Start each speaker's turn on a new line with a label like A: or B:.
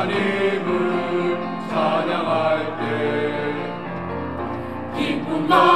A: 하나님을 찬양할 때. 기쁨만